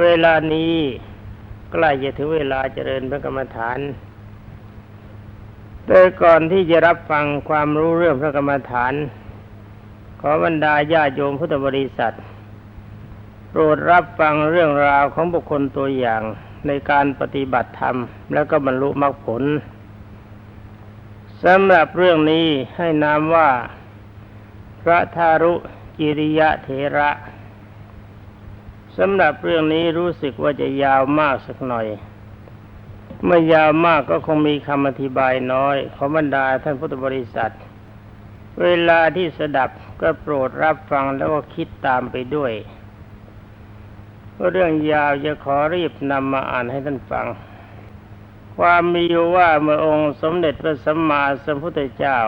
เวลานี้ใกล้จะถึงเวลาเจริญพระกรรมฐาน โดยก่อนที่จะรับฟังความรู้เรื่องพระกรรมฐาน ขอบรรดาญาโยมพุทธบริษัท โปรดรับฟังเรื่องราวของบุคคลตัวอย่างในการปฏิบัติธรรม แล้วก็บรรลุมรรคผลสำหรับเรื่องนี้ให้นามว่า พระทารุกิริยะเถระ สำหรับเรื่องนี้รู้สึกว่าจะยาวมากสักหน่อย เมื่อยาวมากก็คงมีคำอธิบายน้อยขอบรรดาท่านพุทธบริษัท เวลาที่สดับก็โปรดรับฟังแล้วก็คิดตามไปด้วยเรื่องยาวจะขอรีบนำมาอ่านให้ท่านฟัง ความมีอยู่ว่าเมื่อองค์สมเด็จพระสัมมาสัมพุทธเจ้า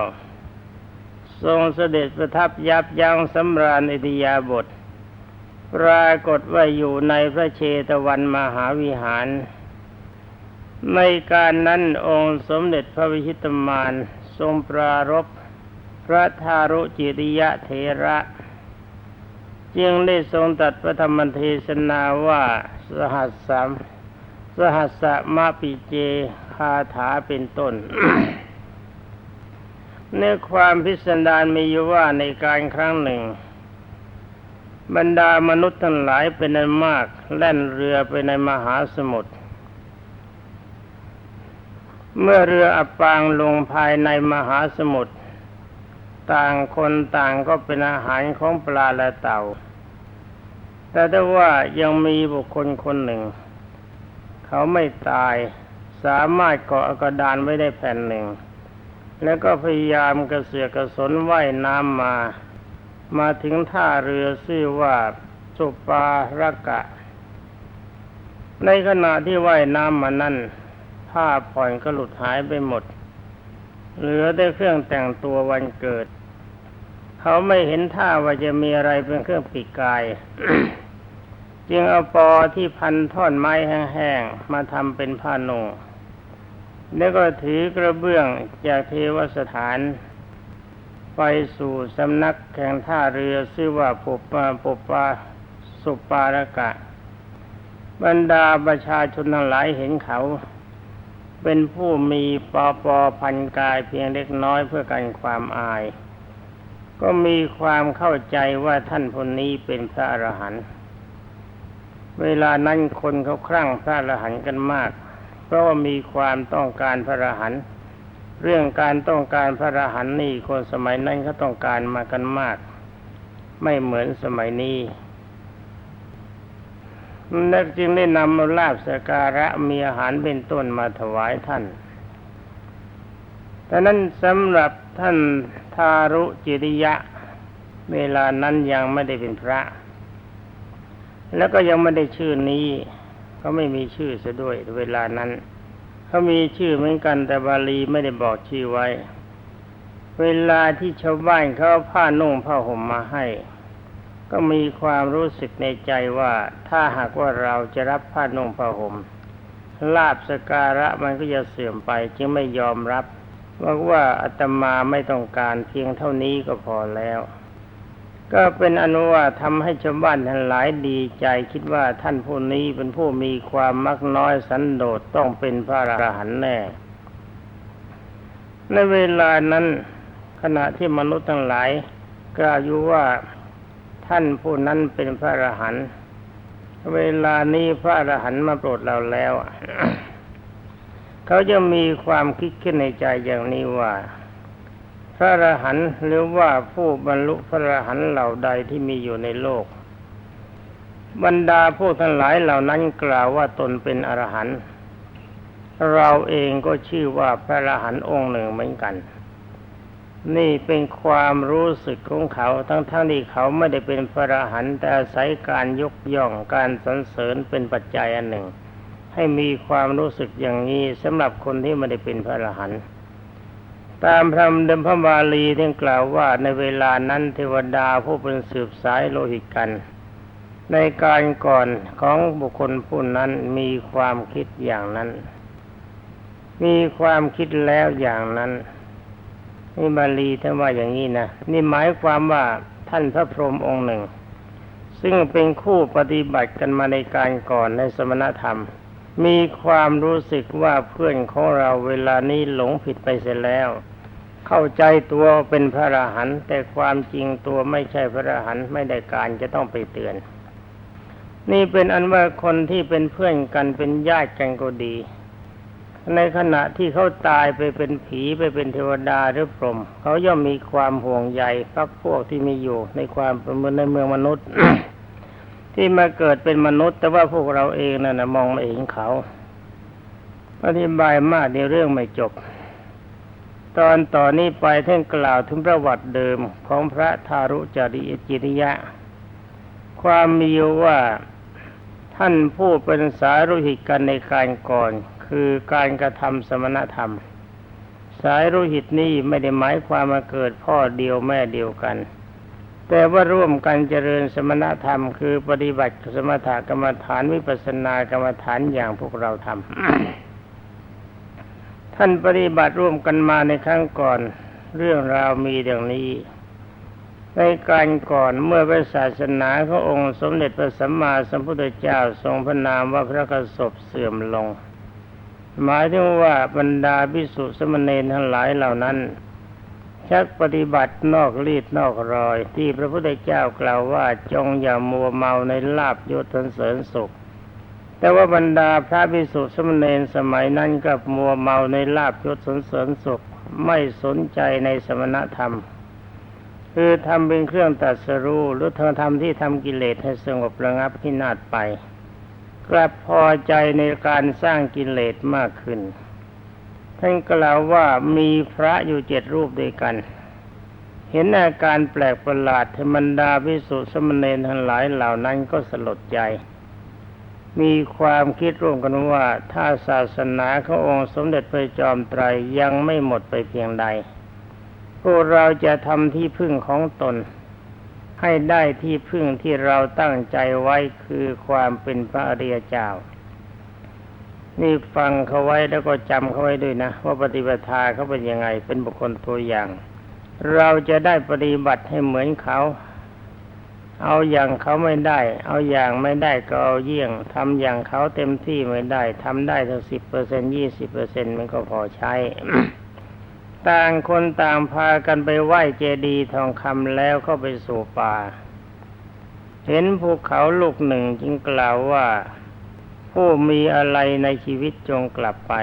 ทรงเสด็จประทับยับยั้งสำราญอิทยาบท ปรากฏว่าอยู่ในพระเชตวันมหาวิหาร ในการนั้นองค์สมเด็จพระวิชิตมารทรงปรารบพระทารุจิริยะเถระ จึงได้ทรงตัดพระธรรมเทศนาว่าสหัสสามสหัสสะมาปิเจคาถาเป็นต้นเนื้อความพิสดารมีอยู่ว่าในการครั้งหนึ่ง บรรดามนุษย์ทั้งหลายเป็นอันมาก แล่นเรือไปในมหาสมุทรเมื่อเรืออับปางลงภายในมหาสมุทรต่างคนต่างก็เป็นอาหารของปลาและเต่า แต่ถ้าว่ายังมีบุคคลคนหนึ่ง เขาไม่ตายสามารถเกาะกระดานไว้ได้แผ่นหนึ่ง แล้วก็พยายามกระเสือกกระสนว่ายน้ำมา มาถึงท่าเรือชื่อว่าสุปารกะ ในขณะที่ว่ายน้ำมานั่นผ้าผ่อนก็หลุดหายไปหมด เหลือได้เครื่องแต่งตัววันเกิด เขาไม่เห็นท่าว่าจะมีอะไรเป็นเครื่องปิดกาย จึงเอาปอที่พันท่อนไม้แห้งๆมาทำเป็นผ้านุ่งแล้วก็ถือกระเบื้องจากเทวสถาน ไปสู่สำนักแข่งท่าเรือชื่อว่าปุปปาปุปปาสุปารกะ บรรดาประชาชนทั้งหลายเห็นเขา เป็นผู้มีปอปอพันกายเพียงเล็กน้อยเพื่อกันความอาย ก็มีความเข้าใจว่าท่านคนนี้เป็นพระอรหันต์เวลานั้นคนเขาครั่งพระอรหันต์กันมาก เพราะว่ามีความต้องการพระอรหันต์ เรื่องการต้องการพระรหันต์นี่คนสมัยนั้นเขาต้องการมากันมาก ไม่เหมือนสมัยนี้นักจึงได้นำมาลาบสการะมีอาหารเป็นต้นมาถวายท่านแต่นั้นสำหรับท่านทารุจิริยะ เวลานั้นยังไม่ได้เป็นพระ แล้วก็ยังไม่ได้ชื่อนี้เขาไม่มีชื่อเสียด้วยเวลานั้น เขามีชื่อเหมือนกันแต่บาลีไม่ได้บอกชื่อไว้ เวลาที่ชาวบ้านเขาผ้านุ่งผ้าห่มมาให้ ก็มีความรู้สึกในใจว่าถ้าหากว่าเราจะรับผ้านุ่งผ้าห่มลาบสการะมันก็จะเสื่อมไปจึงไม่ยอมรับบอกว่าอาตมาไม่ต้องการเพียงเท่านี้ก็พอแล้ว ก็เป็นอนุว่าทำให้ชาวบ้านทั้งหลายดีใจคิดว่าท่านผู้นี้เป็นผู้มีความมักน้อยสันโดษต้องเป็นพระอรหันต์แน่ ในเวลานั้นขณะที่มนุษย์ทั้งหลายกล่าวอยู่ว่าท่านผู้นั้นเป็นพระอรหันต์เวลานี้พระอรหันต์มาโปรดเราแล้ว เขาจะมีความคิดขึ้นในใจอย่างนี้ว่า พระอรหันต์หรือว่าผู้บรรลุพระอรหันต์เหล่าใดที่มีอยู่ในโลก บรรดาผู้ทั้งหลายเหล่านั้นกล่าวว่าตนเป็นอรหันต์เราเองก็ชื่อว่าพระอรหันต์องค์หนึ่งเหมือนกัน นี่เป็นความรู้สึกของเขาทั้งๆทที่เขาไม่ได้เป็นพระอรหันต์แต่อาศัยการยกย่องการสรรเสริญเป็นปัจจัยอันหนึ่ง ให้มีความรู้สึกอย่างนี้สำหรับคนที่ไม่ได้เป็นพระอรหันต์ ตามพระเดิมพระบาลีที่กล่าวว่าในเวลานั้นเทวดาผู้เป็นสืบสายโลหิตกัน ในการก่อนของบุคคลผู้นั้นมีความคิดอย่างนั้น มีความคิดแล้วอย่างนั้นนี่บาลีท่านว่าอย่างนี้นะนี่หมายความว่าท่านพระพรหมองค์หนึ่ง ซึ่งเป็นคู่ปฏิบัติกันมาในการก่อนในสมณธรรม มีความรู้สึกว่าเพื่อนของเราเวลานี้หลงผิดไปเสียแล้ว เข้าใจตัวเป็นพระอรหันต์แต่ความจริงตัวไม่ใช่พระอรหันต์ไม่ได้การจะต้องไปเตือน นี่เป็นอันว่าคนที่เป็นเพื่อนกันเป็นญาติกันก็ดี ในขณะที่เขาตายไปเป็นผีไปเป็นเทวดาหรือพรหมเขาย่อมมีความห่วงใยพักพวกที่มีอยู่ในความเป็นในเมืองมนุษย์ ที่มาเกิดเป็นมนุษย์ แต่ว่าพวกเราเองนั่นนะมองไม่เห็นเขาอธิบายมากเดี๋ยวเรื่องไม่จบ ตอนต่อนนี้ไปท่านกล่าวถึงประวัติเดิมของพระทารุจริยจิริยะ ความมีอยู่ว่าท่านผู้เป็นสารุหิตกันในการก่อน คือการกระทำสมณธรรม สายรุหิตนี้ไม่ได้หมายความมาเกิดพ่อเดียวแม่เดียวกัน แต่ว่าร่วมกันเจริญสมณธรรม คือปฏิบัติสมถกรรมฐานวิปัสสนากรรมฐานอย่างพวกเราทำท่านปฏิบัติร่วมกันมาในครั้งก่อน เรื่องราวมีดังนี้ ในการก่อนเมื่อพระศาสนาขององค์สมเด็จพระสัมมาสัมพุทธเจ้าทรงพระนามว่าพระกสบเสื่อมลง หมายถึงว่าบรรดาภิกษุสมณเณรทั้งหลายเหล่านั้น ชักปฏิบัตินอกรีดนอกรอย ที่พระพุทธเจ้ากล่าวว่าจงอย่ามัวเมาในลาบยศเสริญสุข แต่ว่าบรรดาพระภิกษุสมณเณรสมัยนั้นกับมัวเมาในลาบยศเสริญสุข ไม่สนใจในสมณธรรม คือทำเป็นเครื่องตัดสรู้หรือเธอทำที่ทำกิเลสให้สงบระงับพินาศไป กลับพอใจในการสร้างกิเลสมากขึ้น ท่านกล่าวว่ามีพระอยู่เจ็ดรูปด้วยกัน เห็นอาการแปลกประหลาดธรรมดาพิสุสมณเณรทั้งหลายเหล่านั้นก็สลดใจ มีความคิดร่วมกันว่าถ้าศาสนาขององค์สมเด็จพระจอมไตรยังไม่หมดไปเพียงใด พวกเราจะทำที่พึ่งของตน ให้ได้ที่พึ่งที่เราตั้งใจไว้คือความเป็นพระอริยเจ้า นี่ฟังเขาไว้แล้วก็จำเขาไว้ด้วยนะ ว่าปฏิบัติเขาเป็นยังไง เป็นบุคคลตัวอย่าง เราจะได้ปฏิบัติให้เหมือนเขา เอาอย่างเขาไม่ได้ เอาอย่างไม่ได้ก็เอาเยี่ยงทำอย่างเขาเต็มที่ไม่ได้ทำได้ทั้งสิบเปอร์เซ็นยี่สิบเปอร์เซ็นมันก็พอใช้ ต่างคนต่างพากันไปไหว้เจดีย์ทองคำแล้วเข้าไปสู่ป่า เห็นภูเขาลูกหนึ่งจึงกล่าวว่า ผู้มีอะไรในชีวิตจงกลับไป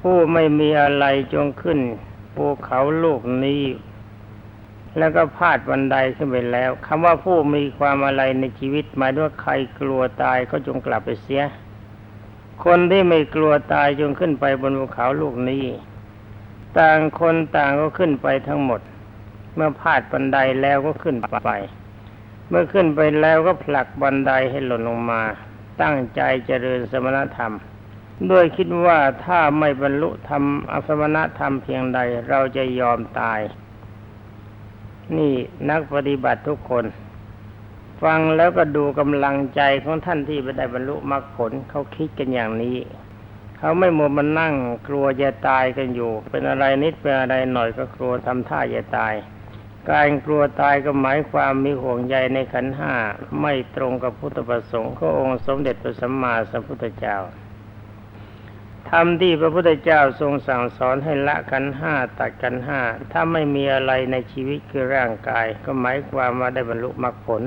ผู้ไม่มีอะไรจงขึ้นภูเขาลูกนี้ แล้วก็พาดบันไดขึ้นไปแล้วคำว่าผู้มีความอะไรในชีวิตหมายว่าใครกลัวตายก็จงกลับไปเสีย คนที่ไม่กลัวตายจงขึ้นไปบนภูเขาลูกนี้ ต่างคนต่างก็ขึ้นไปทั้งหมด เมื่อพาดบันไดแล้วก็ขึ้นไป เมื่อขึ้นไปแล้วก็ผลักบันไดให้หล่นลงมา ตั้งใจเจริญสมณธรรม ด้วยคิดว่าถ้าไม่บรรลุธรรมอสมณธรรมเพียงใดเราจะยอมตาย นี่นักปฏิบัติทุกคน ฟังแล้วก็ดูกำลังใจของท่านที่ไปได้บรรลุมรรคผลเขาคิดกันอย่างนี้เขาไม่มัวมานั่งกลัวจะตายกันอยู่ เป็นอะไรนิดเป็นอะไรหน่อยก็กลัวทำท่าจะตาย การกลัวตายก็หมายความมีห่วงใยในขันห้าไม่ตรงกับพุทธประสงค์ขององค์สมเด็จพระสัมมาสัมพุทธเจ้าทำที่พระพุทธเจ้าทรงสั่งสอนให้ละขันห้าตัดขันห้าถ้าไม่มีอะไรในชีวิตคือร่างกาย ก็หมายความว่าได้บรรลุมรรคผล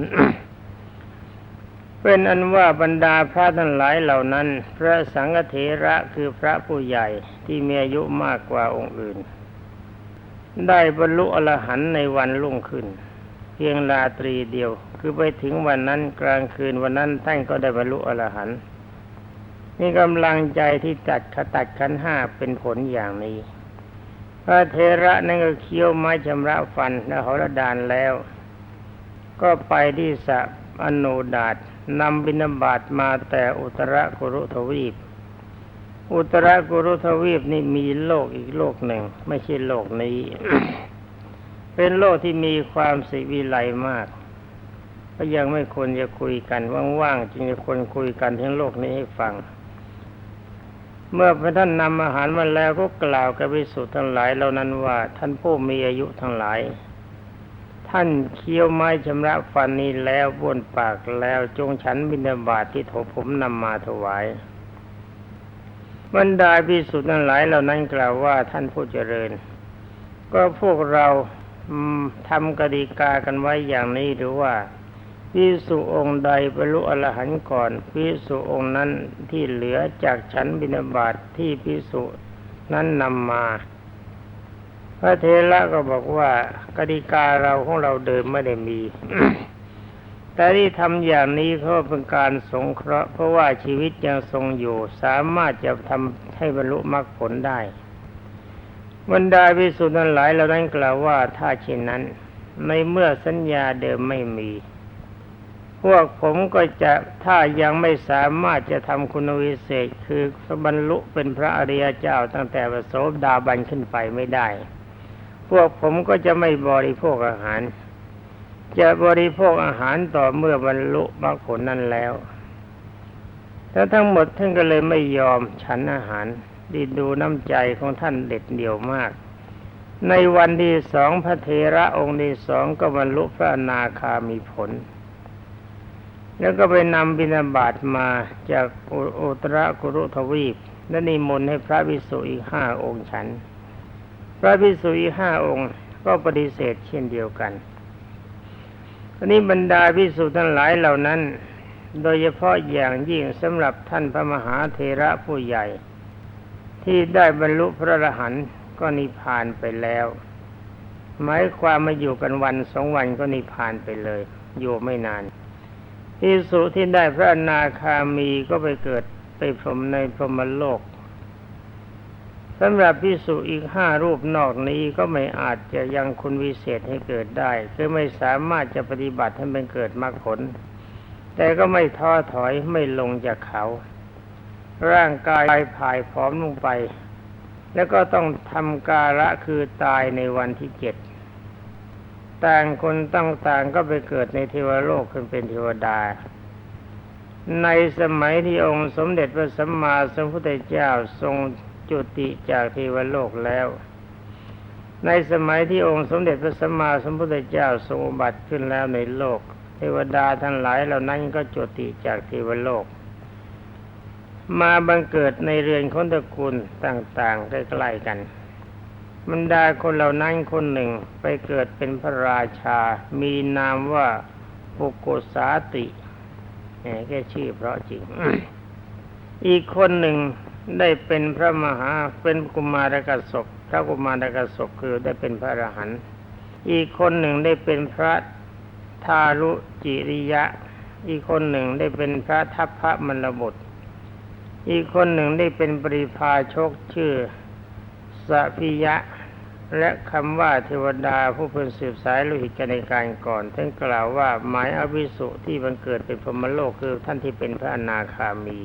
เป็นอันว่าบรรดาพระทั้งหลายเหล่านั้น พระสังฆเถระคือพระผู้ใหญ่ที่มีอายุมากกว่าองค์อื่น ได้บรรลุอรหันต์ในวันรุ่งขึ้น เพียงราตรีเดียว คือไปถึงวันนั้นกลางคืนวันนั้นท่านก็ได้บรรลุอรหันต์นี่กำลังใจที่ตัดขตัดขันห้าเป็นผลอย่างนี้ พระเทระนั่นก็เคี้ยวไม้ชำระฟันและหรดานแล้ว ก็ไปที่สระอโนดาตนำบิณฑบาตมาแต่อุตรกุรุทวีป อุตรากุรุทวีปนี่มีโลกอีกโลกหนึ่ง ไม่ใช่โลกนี้ เป็นโลกที่มีความสิวิไลมาก ก็ยังไม่ควรจะคุยกันว่างๆจึงจะควรคุยกันทั้งโลกนี้ให้ฟัง เมื่อพระท่านนำอาหารมาแล้วก็กล่าวกับวิสุทธ์ทั้งหลายเหล่านั้นว่า ท่านผู้มีอายุทั้งหลายทท่านเคี้ยวไม้ชำระฟันนี้แล้วบ้วนปากแล้วจงฉันบิณฑบาตที่โถผมนำมาถวาย บรรดาพิสุทธิ์ทั้งหลายเหล่านั้นกล่าวว่าท่านผู้เจริญ ก็พวกเราทำกติกากันไว้อย่างนี้หรือว่าพิสุองค์ใดบรรลุอรหันต์ก่อนพิสุองค์นั้นที่เหลือจากฉันบิณฑบาตทที่พิสุนั้นนำมา พระเทระก็บอกว่ากติกาเราของเราเดิมไม่ได้มี แต่ที่ทำอย่างนี้เพราะเป็นการสงเคราะห์เพราะว่าชีวิตยังทรงอยู่ สามารถจะทำให้บรรลุมรรคผลได้บรรดาพิสุทธิ์นั้นหลายเหล่านั้นกล่าวว่าถ้าเช่นนั้น ในเมื่อสัญญาเดิมไม่มี พวกผมก็จะถ้ายังไม่สามารถจะทำคุณวิเศษคือบรรลุเป็นพระอริยเจ้าตั้งแต่ประโสดาบันขึ้นไปไม่ได้ พวกผมก็จะไม่บริโภคอาหาร จะบริโภคอาหารต่อเมื่อบรรลุมรรคผลนั้นแล้วแล้วทั้งหมดท่านก็เลยไม่ยอมฉันอาหารดีดูน้ำใจของท่านเด็ดเดี่ยวมาก ในวันที่สองพระเทระองค์ที่สองก็บรรลุพระนาคามีผล แล้วก็ไปนำบิณฑบาตมาจากอุอุตรกุรุทวีปและนิมนต์ให้พระภิกษุอีกห้าองค์ฉัน พระภิกษุอีกห้าองค์ก็ปฏิเสธเช่นเดียวกัน ทีนี้บรรดาภิกษุทั้งหลายเหล่านั้น โดยเฉพาะอย่างยิ่งสำหรับท่านพระมหาเทระผู้ใหญ่ ที่ได้บรรลุพระอรหันต์ก็นิพพานไปแล้ว หมายความมาอยู่กันวันสองวันก็นิพพานไปเลย อยู่ไม่นานพิสุที่ได้พระอนาคามีก็ไปเกิดไปพรมในพรหมโลก สำหรับพิสุอีกห้ารูปนอกนี้ก็ไม่อาจจะยังคุณวิเศษให้เกิดได้ คือไม่สามารถจะปฏิบัติให้เป็นเกิดมรรคผล แต่ก็ไม่ท้อถอยไม่ลงจากเขา ร่างกายผายผอมลงไป แล้วก็ต้องทำกาละคือตายในวันที่เจ็ดต่างคนตั้งต่างก็ไปเกิดในเทวโลกขึ้นเป็นเทวดา ในสมัยที่องค์สมเด็จพระสัมมาสัมพุทธเจ้าทรง จุติจากเทวโลกแล้ว ในสมัยที่องค์สมเด็จพระสัมมาสัมพุทธเจ้าทรงอุบัติขึ้นแล้วในโลก เทวดาทั้งหลายเหล่านั้นก็จุติจากเทวโลก มาบังเกิดในเรือนคนตระกูลต่างๆใกล้ๆกันบรรดาคนเหล่านั้นคนหนึ่งไปเกิดเป็นพระราชา มีนามว่าปุโกสาติแหมแค่ชื่อเพราะจริง อีกคนหนึ่ง ได้เป็นพระมหาเป็นกุมารกษัตริย์พระกุมารกษัตริย์คือได้เป็นพระอรหันต์อีกคนหนึ่งได้เป็นพระทารุจิริยะ อีกคนหนึ่งได้เป็นพระทัพพระมลบุตร อีกคนหนึ่งได้เป็นปริพาชกชื่อสัพิยะ และคำว่าเทวดาผู้เพิ่นสืบสายโลหิตกันในการก่อนท่านกล่าวว่าหมายอวิสุที่บังเกิดเป็นพรมโลกคือท่านที่เป็นพระอนาคามี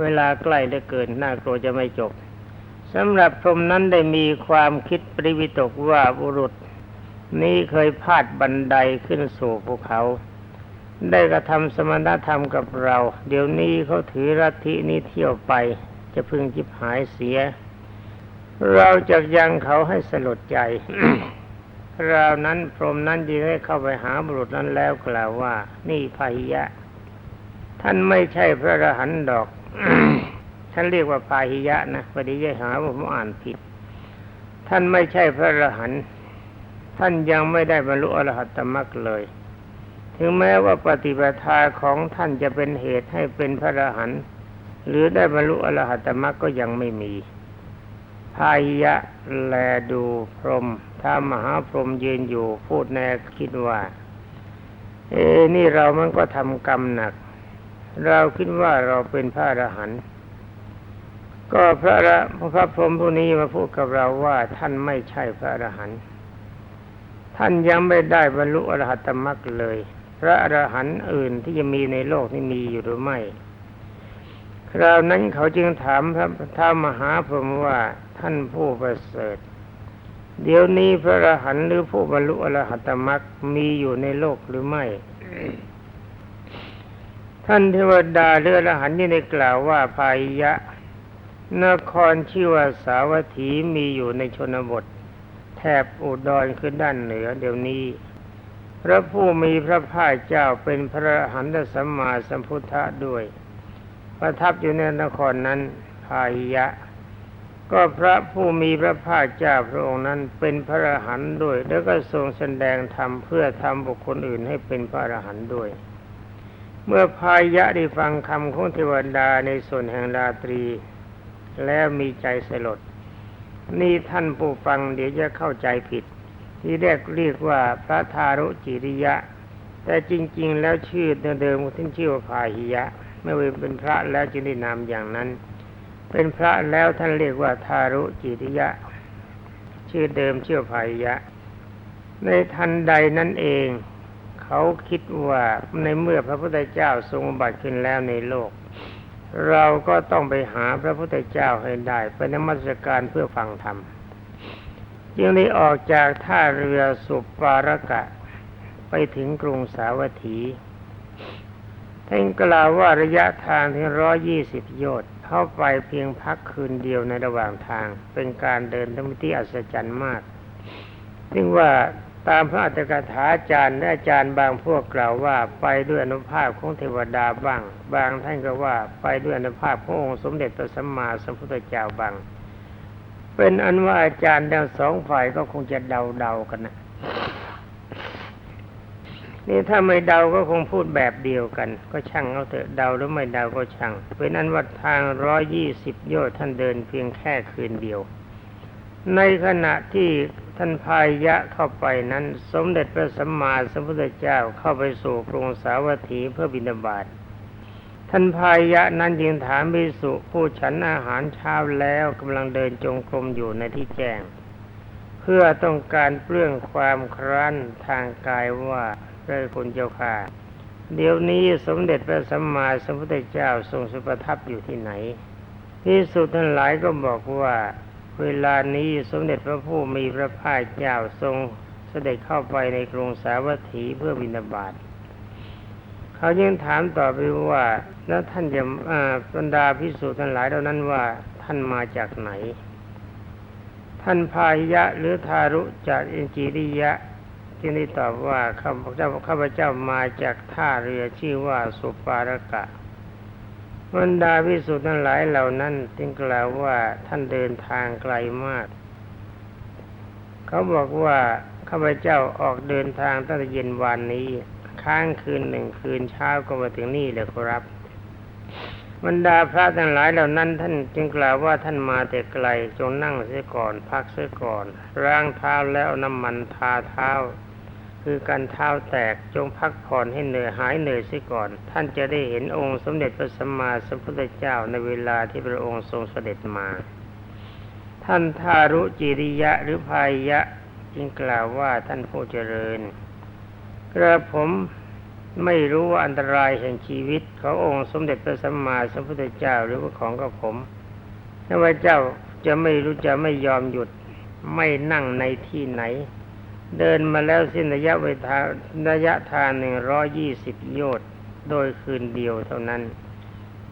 เวลาใกล้เหลือเกินน่ากลัวจะไม่จบสำหรับพรหมนั้นได้มีความคิดปริวิตกว่าบุรุษ นี้เคยพาดบันไดขึ้นสู่ภูเขา ได้กระทำสมณธรรมกับเรา เดี๋ยวนี้เขาถือรัทธินี้เที่ยวไป จะพึงจิบหายเสีย เราจะยังเขาให้สลดใจคราวนั้นพรหมนั้นจึงได้เข้าไปหาบุรุษนั้นแล้วกล่าวว่า นี่พายะ ท่านไม่ใช่พระรหันต์ดอก ท่านเรียกว่าพาหิยะนะพอดีจะหาว่าผมอ่านผิด ท่านไม่ใช่พระอรหันต์ท่านยังไม่ได้บรรลุอรหัตตมรรคเลย ถึงแม้ว่าปฏิปทาของท่านจะเป็นเหตุให้เป็นพระอรหันต์หรือได้บรรลุอรหัตตมรรคก็ยังไม่มีพาหิยะแลดูพรหมถ้ามหาพรหมยืนอยู่พูดแน่คิดว่า เอ้นี่เรามันก็ทำกรรมหนัก เราคิดว่าเราเป็นพระอรหันต์ก็พระระพระพรหมผู้นี้มาพูดกับเราว่าท่านไม่ใช่พระอรหันต์ท่านยังไม่ได้บรรลุอรหัตมรรคเลย พระอรหันต์อื่นที่จะมีในโลกนี้มีอยู่หรือไม่ คราวนั้นเขาจึงถามพระท้ามหาพรหมว่าท่านผู้ประเสริฐ เดี๋ยวนี้พระอรหันต์หรือผู้บรรลุอรหัตตมรรคมีอยู่ในโลกหรือไม่ ท่านเทวดาเรืออรหันต์ที่ได้กล่าวว่าพายะ นครชื่อว่าสาวัตถีมีอยู่ในชนบท แถบอุดรคือด้านเหนือเดี๋ยวนี้ พระผู้มีพระภาคเจ้าเป็นพระหันตสัมมาสัมพุทธะด้วย ประทับอยู่ในนครนั้นพายะ ก็พระผู้มีพระภาคเจ้าพระองค์นั้นเป็นพระอรหันต์ด้วย แล้วก็ทรงแสดงธรรมเพื่อทำบุคคลอื่นให้เป็นพระอรหันต์ด้วย เมื่อพายะได้ฟังคำของเทวดาในส่วนแห่งราตรี แล้วมีใจสลด นี่ท่านผู้ฟังเดี๋ยวจะเข้าใจผิด ที่เรียกเรียกว่าพระทารุจิริยะ แต่จริง ๆ แล้วชื่อเดิมๆท่านชื่อว่าพาหิยะ เมื่อเป็นพระแล้วจึงได้นามอย่างนั้น เป็นพระแล้วท่านเรียกว่าทารุจิริยะ ชื่อเดิมชื่อพาหิยะ ในทันใดนั่นเอง เขาคิดว่าในเมื่อพระพุทธเจ้าทรงบัติขึ้นแล้วในโลก เราก็ต้องไปหาพระพุทธเจ้าให้ได้ไปนมัสการเพื่อฟังธรรมจึงได้ออกจากท่าเรือสุปารกะ ไปถึงกรุงสาวัตถีท่านกล่าวว่าระยะทางถึงร้อยี่สิบโยชน์เข้าไปเพียงพักคืนเดียวในระหว่างทาง เป็นการเดินธรรมที่อัศจรรย์มากซึ่งว่า ตามพระอัตถกถาอาจารย์และอาจารย์บางพวกกล่าวว่าไปด้วยอนุภาพของเทวดาบ้าง บางท่านก็ว่าไปด้วยอนุภาพขององค์สมเด็จพระสัมมาสัมพุทธเจ้าบ้าง เป็นอันว่าอาจารย์ทั้งสองฝ่ายก็คงจะเดาเดาๆกันนะนี่ถ้าไม่เดาก็คงพูดแบบเดียวกัน ก็ช่างเอาเถอะเดาหรือไม่เดาก็ช่างเป็นอันว่าทางร้อยยี่สิบโยชน์ท่านเดินเพียงแค่คืนเดียวในขณะที่ ท่านพายะเข้าไปนั้น สมเด็จพระสัมมาสัมพุทธเจ้าเข้าไปสู่กรุงสาวัตถีเพื่อบิณฑบาตท่านพายะนั้นยิงถามภิกษุผู้ฉันอาหารเช้าแล้วกำลังเดินจงกรมอยู่ในที่แจ้ง เพื่อต้องการเปลื้องความครั้นทางกายว่าพระคุณเจ้าค่ะ เดี๋ยวนี้สมเด็จพระสัมมาสัมพุทธเจ้าทรงสุประทับอยู่ที่ไหนที่สุดท่านหลายก็บอกว่า เวลานี้สมเด็จพระผู้มีพระภาคเจ้าทรงเสด็จเข้าไปในกรุงสาวัตถีเพื่อบิณฑบาตเขายังถามต่อไปว่าแล้วท่านจะอ่าบรรดาพิสูจน์ทั้งหลายเหล่านั้นว่าท่านมาจากไหน ท่านพายะหรือทารุจากอินจิริยะจึงได้ตอบว่าข้าพเจ้าข้าพเจ้ามาจากท่าเรือชื่อว่าสุปารกะ บรรดาพิสุทธิ์ทั้งหลายเหล่านั้นจึงกล่าวว่าท่านเดินทางไกลมาก เขาบอกว่าข้าพเจ้าออกเดินทางตั้งแต่เย็นวันนี้ ค้างคืนหนึ่งคืนเช้าก็มาถึงนี่เลยครับ บรรดาพระทั้งหลายเหล่านั้น ท่านจึงกล่าวว่าท่านมาแต่ไกลจงนั่งเสียก่อน พักเสียก่อน ร่างเท้าแล้วน้ำมันทาเท้า คือการเท้าแตกจงพักผ่อนให้เหนื่อยหายเหนื่อยเสียก่อน ท่านจะได้เห็นองค์สมเด็จพระสัมมาสัมพุทธเจ้าในเวลาที่พระองค์ทรงเสด็จมา ท่านทารุจิริยะหรือพายะจึงกล่าวว่าท่านผู้เจริญ กระผมไม่รู้ว่าอันตรายแห่งชีวิตขององค์สมเด็จพระสัมมาสัมพุทธเจ้าหรือว่าของกับผมถ้าว่าเจ้าจะไม่รู้จะไม่ยอมหยุดไม่นั่งในที่ไหน เดินมาแล้วสิ้นระยะเวลาระยะทางหนึ่งร้อยี่สิบโยชน์โดยคืนเดียวเท่านั้น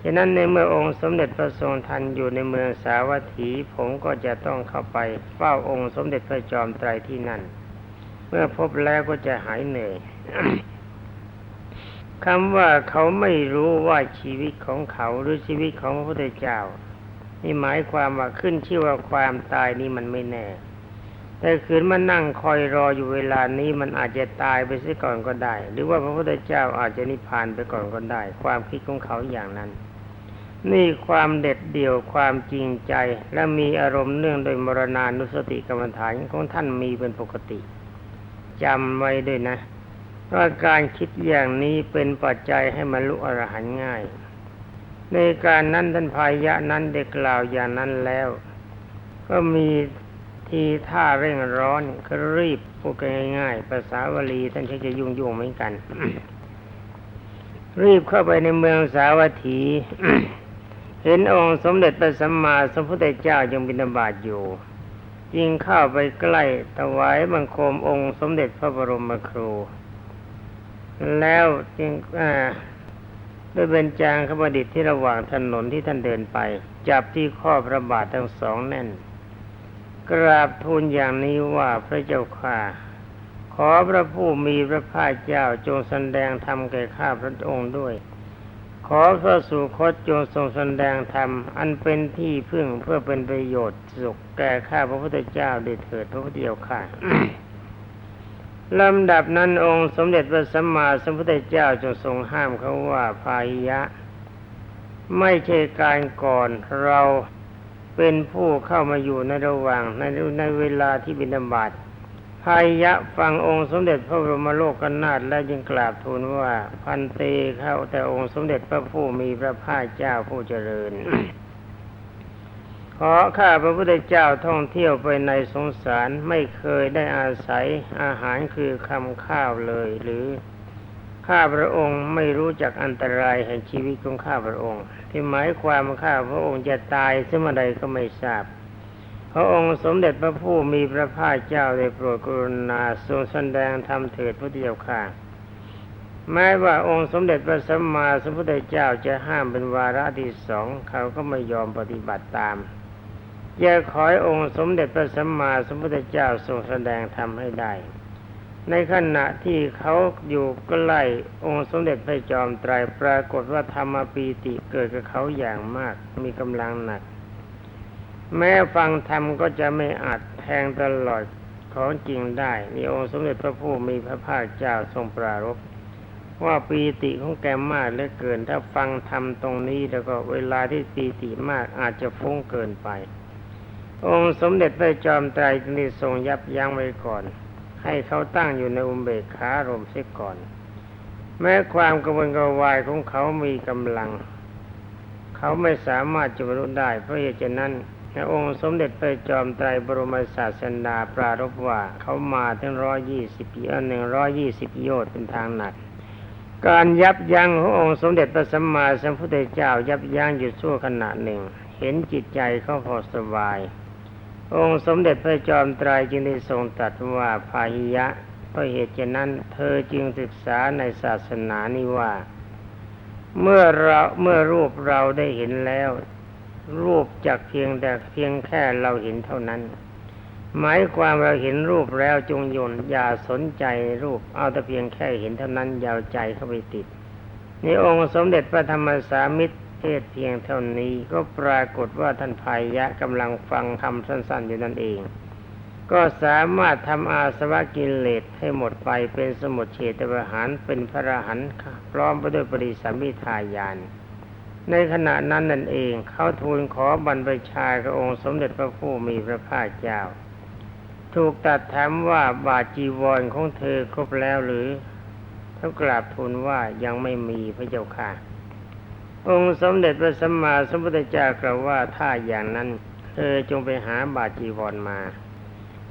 ฉะนั้นในเมื่อองค์สมเด็จพระทรงทันอยู่ในเมืองสาวัตถี ผมก็จะต้องเข้าไปเฝ้าองค์สมเด็จพระจอมไตรที่นั่น เมื่อพบแล้วก็จะหายเหนื่อยคำว่าเขาไม่รู้ว่าชีวิตของเขาหรือชีวิตของพระพุทธเจ้า นี่หมายความว่าขึ้นชื่อว่าความตายนี่มันไม่แน่ แต่คืนมานั่งคอยรออยู่เวลานี้มันอาจจะตายไปเสียก่อนก็ได้ หรือว่าพระพุทธเจ้าอาจจะนิพพานไปก่อนก็ได้ ความคิดของเขาอย่างนั้น นี่ความเด็ดเดี่ยวความจริงใจและมีอารมณ์เนื่องโดยมรณานุสติกรรมฐานของท่านมีเป็นปกติจำไว้ด้วยนะว่าการคิดอย่างนี้เป็นปัจจัยให้บรรลุอรหันต์ง่าย ในการนั้นท่านพายะนั้นได้กล่าวอย่างนั้นแล้ว ก็มี ทีท่าเร่งร้อนก็รีบพูดกันง่าย ๆ ภาษาวลีท่านใช้จะยุ่งยุ่งๆเหมือนกัน รีบเข้าไปในเมืองสาวัตถี เห็นองค์สมเด็จพระสัมมาสัมพุทธเจ้ายังบิณฑบาตอยู่จึงเข้าไปใกล้ถวายบังคมองค์สมเด็จพระบรมครู แล้วจึงด้วยเบญจางขบดิษฐ์ที่ระหว่างถนนที่ท่านเดินไป จับที่ข้อพระบาททั้งสองแน่น กราบทูลอย่างนี้ว่าพระเจ้าข้าขอพระผู้มีพระภาคเจ้าจงแสดงธรรมแก่ข้าพระองค์ด้วย ขอพระสุคตจงทรงแสดงธรรมอันเป็นที่พึ่งเพื่อเป็นประโยชน์สุขแก่ข้าพระพุทธเจ้าด้วยเถิดพระพุทธเจ้าข้าลำดับนั้นองค์สมเด็จพระสัมมาสัมพุทธเจ้าจงทรงห้ามเขาว่าพาหิยะ ไม่ใช่การก่อนเรา เป็นผู้เข้ามาอยู่ในระหว่างในในเวลาที่บิณฑบาตพายะฟังองค์สมเด็จพระบรมโลกนาถและจึงกราบทูลว่าพันเตเข้าแต่องค์สมเด็จพระผู้มีพระภาคเจ้าผู้เจริญ ขอข้าพระพุทธเจ้าท่องเที่ยวไปในสงสารไม่เคยได้อาศัยอาหารคือคำข้าวเลยหรือข้าพระองค์ไม่รู้จักอันตรายแห่งชีวิตของข้าพระองค์ ที่หมายความว่าข้าพระองค์จะตายซึ่งเมื่อใดก็ไม่ทราบ พระองค์สมเด็จพระผู้มีพระภาคเจ้าได้โปรดกรุณาทรงแสดงธรรมเถิดพระเดียวข้าแม้ว่าองค์สมเด็จพระสัมมาสัมพุทธเจ้าจะห้ามเป็นวาระที่สองเขาก็ไม่ยอมปฏิบัติตามอย่าขอให้องค์สมเด็จพระสัมมาสัมพุทธเจ้าทรงแสดงธรรมให้ได้ ในขณะที่เขาอยู่ใกล้องค์สมเด็จพระจอมไตรปรากฏว่าธรรมปีติเกิดกับเขาอย่างมากมีกำลังหนัก แม้ฟังธรรมก็จะไม่อาจแทงตลอดของจริงได้นี่องค์สมเด็จพระผู้มีพระภาคเจ้าทรงปรารภว่าปีติของแกมากเหลือเกิน ถ้าฟังธรรมตรงนี้แล้วก็เวลาที่ปีติมากอาจจะฟุ้งเกินไป องค์สมเด็จพระจอมไตรจึงได้ทรงยับยั้งไว้ก่อน ให้เขาตั้งอยู่ในอุเบกขารมเสียก่อน แม้ความกระวนกระวายของเขามีกำลัง เขาไม่สามารถจะบรรลุได้ เพราะเหตุฉะนั้นพระองค์สมเด็จพระจอมไตรบรมศาสดาปรารภว่าเขามาถึงร้อยยี่สิบปีหนึ่งร้อยยี่สิบโยชน์เป็นทางหนัก การยับยั้งขององค์สมเด็จพระสัมมาสัมพุทธเจ้ายับยั้งอยู่ชั่วขณะหนึ่ง เห็นจิตใจเขาพอสบาย องค์สมเด็จพระจอมไตรจึงได้ทรงตรัสว่าพาหิยะเพราะเหตุฉะนั้น เธอจึงศึกษาในศาสนานี้ว่า เมื่อเราเมื่อรูปเราได้เห็นแล้ว รูปจากเพียงแต่เพียงแค่เราเห็นเท่านั้น หมายความเราเห็นรูปแล้วจงยนอย่าสนใจรูปเอาแต่เพียงแค่เห็นเท่านั้นยาวใจเข้าไปติดในองค์สมเด็จพระธรรมสามิตร เทศเพียงเท่านี้ก็ปรากฏว่าท่านพายะกำลังฟังธรรมสั้น ๆ อยู่นั่นเอง ก็สามารถทำอาสวะกิเลสให้หมดไปเป็นสมุทเฉตประหารเป็นพระรหันพร้อมไปด้วยปริสัมมิทายาน ในขณะนั้นนั่นเองเขาทูลขอบรรพชากับองค์สมเด็จพระผู้มีพระภาคเจ้า ถูกตัดถามว่าบาจีวรของเธอครบแล้วหรือเขากราบทูลว่ายังไม่มีพระเจ้าค่ะ องค์สมเด็จพระสัมมาสัมพุทธเจ้ากล่าวว่าถ้าอย่างนั้นเธอจงไปหาบาจีวรมา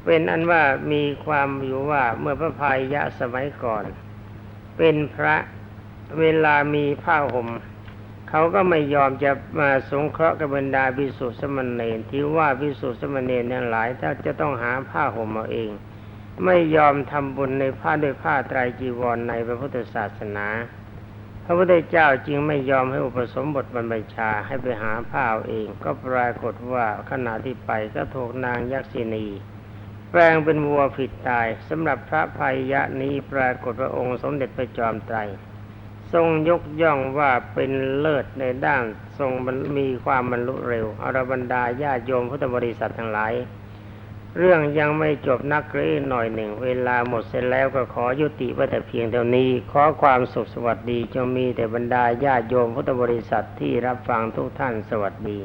เป็นอันว่ามีความอยู่ว่าเมื่อพระพายยะสมัยก่อน เป็นพระเวลามีผ้าห่มเขาก็ไม่ยอมจะมาสงเคราะห์กับบรรดาภิกษุสมณเณรที่ว่าภิกษุสมณเณรนี่ยหลายถ้าจะต้องหาผ้าห่มเอาเอง ไม่ยอมทำบุญในผ้าด้วยผ้าไตรจีวรในพระพุทธศาสนา ระพุทธเจ้าจึงไม่ยอมให้อุปสมบทบรรพชาให้ไปหาผ้าเอาเอง ก็ปรากฏว่าขณะที่ไปก็ถูกนางยักษินี แปลงเป็นวัวผิดตายสำหรับพระภัยยะนี้ปรากฏว่าองค์สมเด็จพระจอมไตร ทรงยกย่องว่าเป็นเลิศในด้านทรงมีความบรรลุเร็วอรบรรดาญาโยมพุทธบริษัททั้งหลาย เรื่องยังไม่จบนักเลยหน่อยหนึ่ง เวลาหมดเสร็จแล้วก็ขอยุติไว้แต่เพียงเท่านี้ ขอความสุขสวัสดีจงมีแต่บรรดาญาโยมพุทธบริษัทที่รับฟังทุกท่านสวัสดี